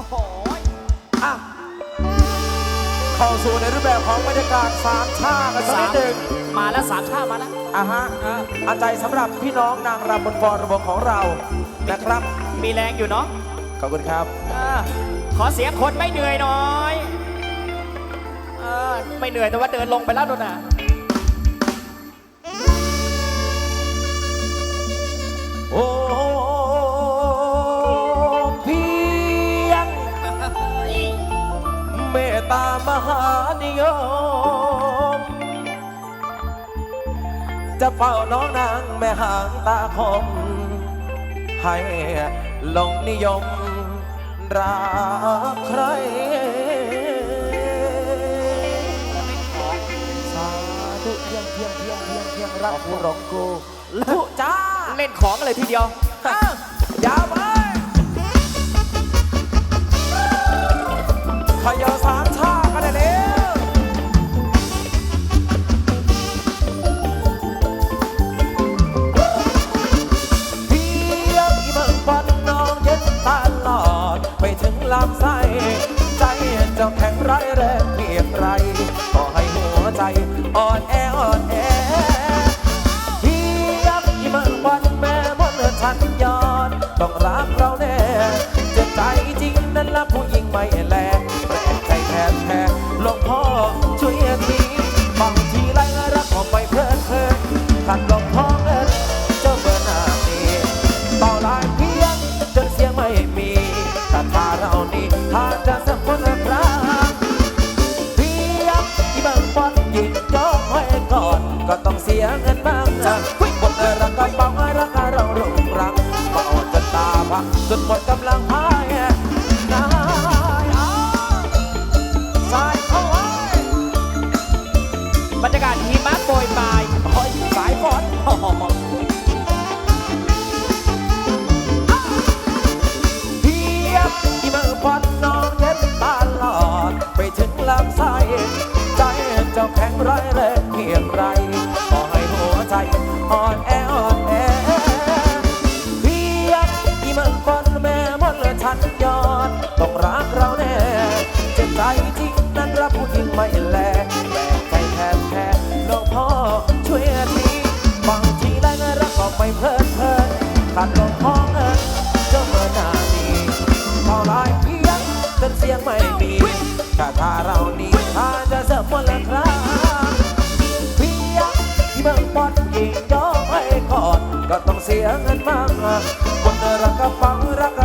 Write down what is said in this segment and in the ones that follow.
อ้โหอะเข้าสู่ในรูปแบบของบรรยากาศสามชากันสักนิดหนึ่งมาแล้วสามชาติมาแล้วอะฮะอาใจสำหรับพี่น้องนางรำบนฟอระบบของเรานะครับ มีแรงอยู่เนาะขอบคุณครับเออขอเสียงคนไม่เหนื่อยหน่อยเออไม่เหนื่อยแต่ว่าเดินลงไปแล้วนู่นน่ะามหานิยม จะเฝ้าน้องนางแม่หางตาคม ให้ลงนิยมรักใครสาธุเพียงเพียงเพียงเพียงเพียงรักกูรองกูทุจ้า เล่นของเลยทีเดียว อ้าว ริงนั้นละผู้หญิงไม่แลแปลกใจแทนแทนหลวงพ่อช่วยทีบางทีไรรักออกไปเพลินเพลินขัดหลวงพ่อเอินเจ้าเบอร์หน้าดีต่อลายเพียงจนเสียงไม่มีถ้าตาเรานี่ถ้าจะสักคนละครั้งเพียงที่บางปอนยิงยกให้ก่อนก็ต้องเสียเงินบ้างจ้ะบนรักกระเป๋ารักเรารุ่งรังเมาจนตาพังจนหมดกำลังพา ใจเจ้าแข็งไรายแรงเพียงไรขอให้หัวใจอ่อนแออ่อนแอเพียงที่มันปนแม่มนและฉันยอดต้องรักเราแน่เจ็บใจจริงนั้นรักผู้หญิงไม่แลแบกใจแทนแท้หลวงพ่อช่วยทีบางทีได้เงินรักก็ไม่เพลินเพลินขัดหลวงพ่อเอินเจ้าเมื่อหน้านี้เท่าไรเพียงจนเสียงไม่มีถ้าถ้าเรานี้ ละคราเพียที่เบิ่งบอลยิงยอมให้ก่อนก็ต้องเสียเงินมากคนรักกระเป๋ารัก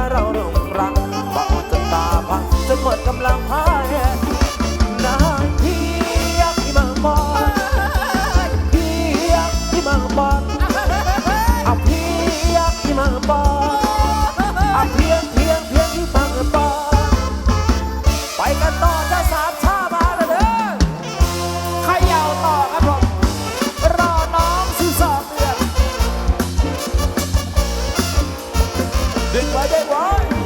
ดึงไว้ได้ไว้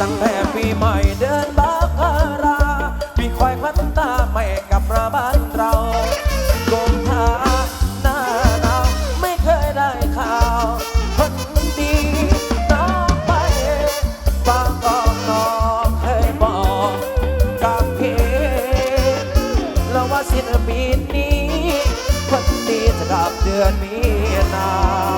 ตั้งแต่ปีใหม่เดินบาคาราปีควายควันตาไม่กลับ เดือนมีนา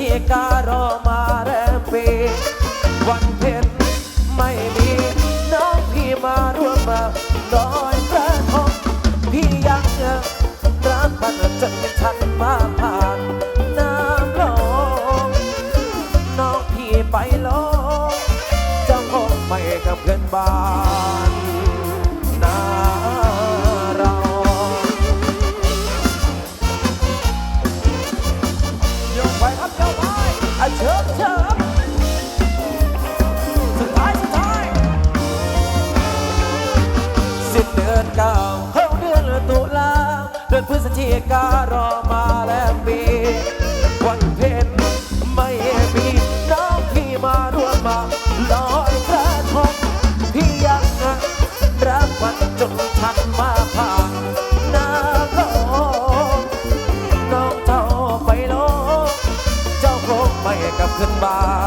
ที่การอมาแรมปีวันเพ็ญไม่มีน้องพี่มาร่วมมาลอยกระทงพี่ยังรักมันจนไม่ทันมาผ่านน้ำลงน้องพี่ไปลงจ้าคงไม่กับเงินบาท การอมาแล้วมีวันเพ็ญไม่มีน้องพี่มาร่วมมาลอยกระทงพี่ยังรักวันจนทันมาผ่านน้ำลน้องเจ้าไปลงเจ้าคงไม่กลับขึ้นบ้าน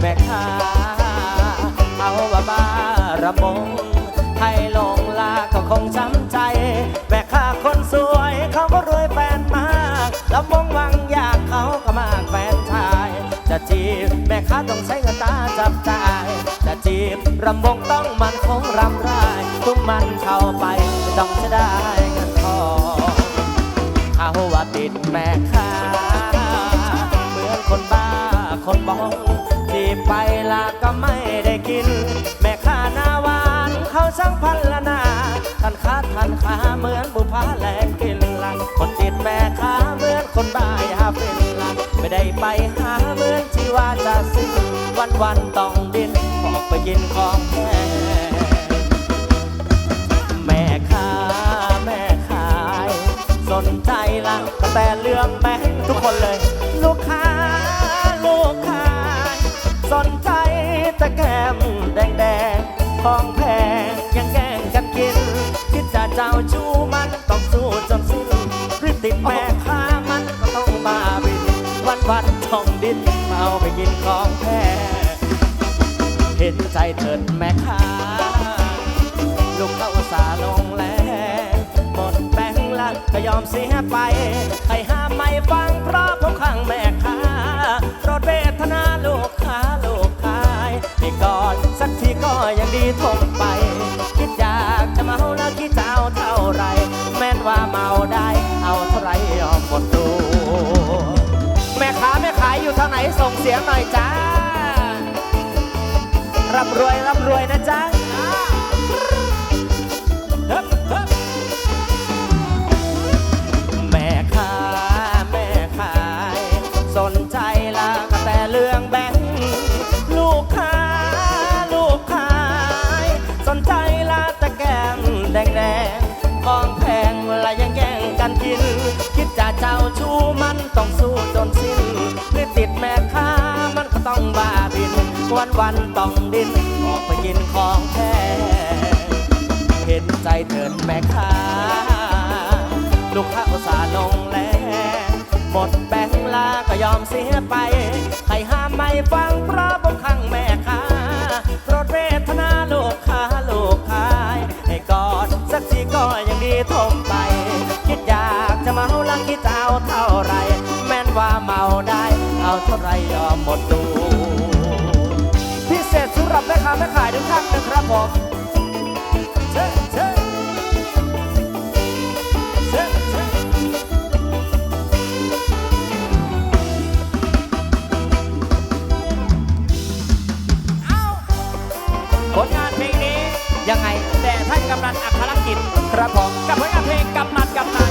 แม่ค้าเอาว่าบาระมง ให้ลงลาก็คงจำใจ แม่ค้าคนสวยเขาก็รวยแฟนมากระมงวังอยากเขาก็มากแฟนชาย จะจีบแม่ค้าต้องใช้กระตาจับใจจะจีบระมงต้องมันคงรำไรทุกมันเข้าไปต้องจะได้เงินทองเขาว่าติดแม่ค้าเหมือนคนบ้าคนบ้อง ไปละก็ไม่ได้กิน แม่ค้าหน้าหวานเขาช่างพันละนาทันค้าทันขาเหมือนบุพาแลงกินละคนติดแม่ค้าเหมือนคนบ้าหาเป็นละไม่ได้ไปหาเหมือนที่ว่าจะซื้อวันวันต้องดินออกไปกินของแพงแม่ค้าแม่ขาย สนใจละแต่เรื่องแบงค์ทุกคนเลย ลูกค้าลูกค้า สนใจแต่แก้มแดงแดงของแพงยังแกล้งกันกิน คิดจะเจ้าชู้มันต้องสู้จนสิ้นรือติดแม่ค้ามันก็ต้องมาบิน วันวันท่องดินเอาไปกินของแพงเห็นใจเถิดแม่ค้า ลูกเข้าสาลงแล้วหมดแบงละก็ยอมเสียไปให้ห้ามไม่ฟังเพราะผมข้างแม่ค้ารดเวทนา ก็ยังดีทนไป คิดอยากจะเมาแล้วคิดจะเอาเท่าไร แม้นว่าเมาได้ เอาเท่าไรยอมหมดตัวแม่ค้าแม่ขายอยู่ทางไหนส่งเสียงหน่อยจ้าร่ำรวยร่ำรวยนะจ๊ะ จนสิ้นหรือติดแม่ค้ามันก็ต้องบ้าบิน วันวันต้องดินออกไปกินของแพงเห็นใจเถิดแม่ค้า ลูกค้าอุตส่าห์ลงแรงหมดแบงค์ลาก็ยอมเสียไป ใครห้ามไม่ฟังเพราะผมข้งากนนะครับผมเช่เช่เช่เช่ผลงานเพลงนี้ยังไงแต่ท่านกำนันอัครกิจครับผมกับผลงานเพลงกำนันกำนัน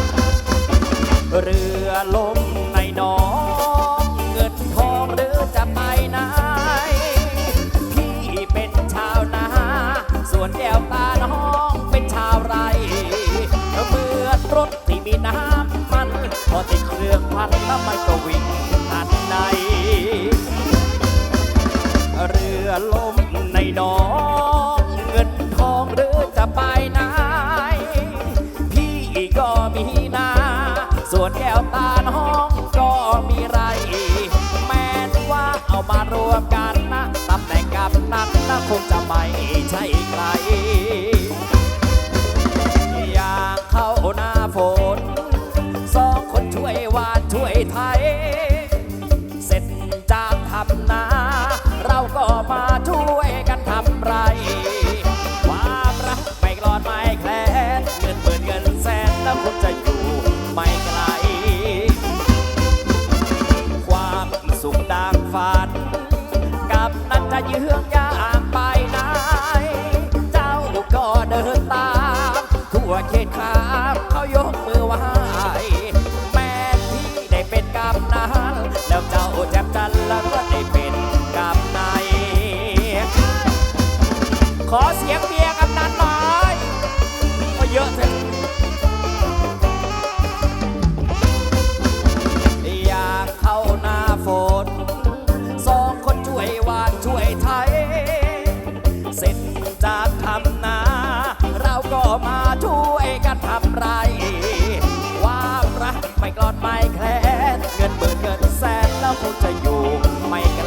เรือ พอติดเครื่องพันแล้วมันก็วิ่งทันใดเรือล่มในหนองเงินทองหรือจะไปไหน พี่ก็มีนา ส่วนแก้วตาน้องก็มีไร แม้ว่าเอามารวมกันนะตำแหน่งกับนันนะคงจะไม่ใช่ใคร ขอเสียงเบียร์กำนันหน่อยก็เยอะเถอะอยากเข้าหน้าฝนสองคนช่วยวานช่วยไทย เสร็จจากทำนา เราก็มาช่วยกันทำไรความรักไม่กลอดไม่แคลนเงินหมื่นเงินแสนแล้วคงจะอยู่ไม่ไกล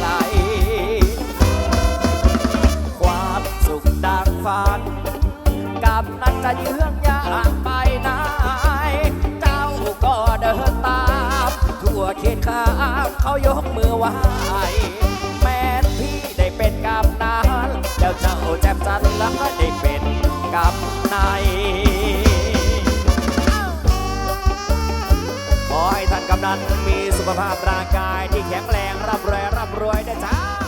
ฝันกำนันจะเยื้องย่างไปไหนเจ้าก็เดินตาม ทั่วเขตขามเขายกมือไหว้แม้นพี่ได้เป็นกำนันแล้วเจ้าแจ่มจันแล้วได้เป็นกับนายขอให้ท่านกำนันมีสุขภาพร่างกายที่แข็งแรงร่ำรวยร่ำรวยนะจ้า